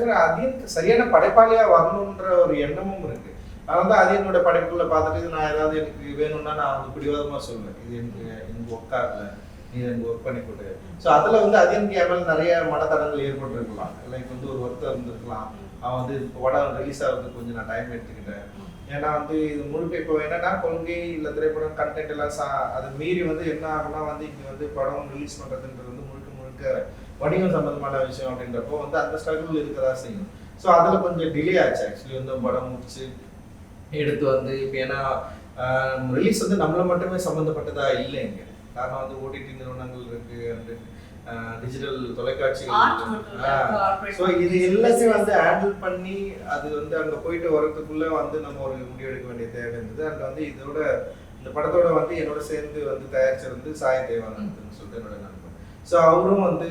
மாதிரி அதியனுக்கு சரியான படைப்பாளியா வரணுன்ற ஒரு எண்ணமும் இருக்கு. நான் வந்து அதியனோட படைப்புகளை பார்த்துட்டு நான் ஏதாவது எனக்கு வேணும்னா நான் வந்து பிடிவாதமா சொல்லுவேன் இது எனக்கு எனக்கு ஒர்க்காகல நீ எனக்கு ஒர்க் பண்ணி கொடு. ஸோ அதில் வந்து அதியனுக்கு என் நிறைய மனத்தடங்கள் ஏற்பட்டிருக்கலாம். லைக் வந்து ஒரு வருத்தம் இருந்திருக்கலாம். அவன் வந்து இப்போ படம் ரிலீஸ் ஆகுறதுக்கு கொஞ்சம் நான் டைம் எடுத்துக்கிட்டேன். ஏன்னா வந்து இது முழுக்க இப்போ என்னன்னா கொள்கை இல்லை திரைப்படம் கண்டென்ட் எல்லாம் சா அது மீறி வந்து என்ன ஆகும்னா வந்து இங்கே வந்து படம் ரிலீஸ் பண்ணுறதுன்றது வந்து முழுக்க வணிகம் சம்பந்தமான விஷயம் அப்படின்றப்போ வந்து அந்த ஸ்ட்ரகிள் இருக்கதா செய்யும். ஸோ அதில் கொஞ்சம் டிலே ஆச்சு. ஆக்சுவலி வந்து படம் முடிச்சு எடுத்து வந்து இப்போ ஏன்னா ரிலீஸ் வந்து நம்மளை மட்டுமே சம்மந்தப்பட்டதா இல்லை இங்கே. காரணம் வந்து ஓடிடி நிறுவனங்கள் இருக்கு அண்ட் டிஜிட்டல் தொலைக்காட்சிகள் corporate ஸோ இது எல்லாத்தையும் வந்து ஹேண்டில் பண்ணி அது வந்து அங்கே போயிட்டு வரதுக்குள்ள வந்து நம்ம ஒரு முடிவு எடுக்க வேண்டிய தேவை இருந்தது. அண்ட் வந்து இதோட இந்த படத்தோட வந்து என்னோட சேர்ந்து வந்து தயாரிச்சது வந்து சாய் தேவானந்த்னு சொல்லிட்டு என்னோட நண்பன். ஸோ அவரும் வந்து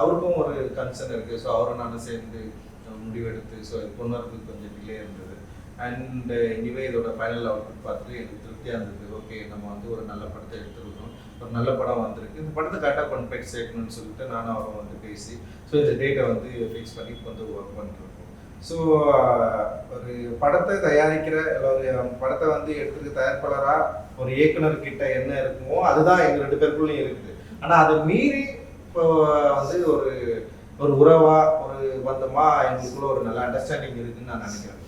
அவருக்கும் ஒரு கன்சர்ன் இருக்கு. ஸோ அவரும் நானும் சேர்ந்து முடிவெடுத்து ஸோ இது கொண்டு வரதுக்கு கொஞ்சம் டிலே இருந்தது. அண்ட் இனிவே இதோட ஃபைனல் அவுட்புட் பார்த்துட்டு எனக்கு திருப்தியாக இருந்தது. ஓகே நம்ம வந்து ஒரு நல்ல படத்தை எடுத்துருக்கோம். ஒரு நல்ல படம் வந்திருக்கு. இந்த படத்தை கரெக்டாக கொண்டு போய் சேர்க்கணும்னு சொல்லிட்டு நானும் அவரும் வந்து பேசி ஸோ இந்த டேட்டை வந்து ஃபிக்ஸ் பண்ணி வந்து ஒர்க் பண்ணிருக்கோம் ஸோ ஒரு படத்தை தயாரிக்கிற ஒரு படத்தை வந்து எடுத்துருக்கு தயாரிப்பாளராக ஒரு இயக்குனர் கிட்ட என்ன இருக்குமோ அதுதான் எங்கள் ரெண்டு பேருக்குள்ளேயும் இருக்குது. ஆனால் அதை மீறி இப்போ வந்து ஒரு ஒரு உறவா ஒரு பந்தமா எங்களுக்குள்ள ஒரு நல்ல அண்டர்ஸ்டாண்டிங் இருக்குன்னு நான் நினைக்கிறேன்.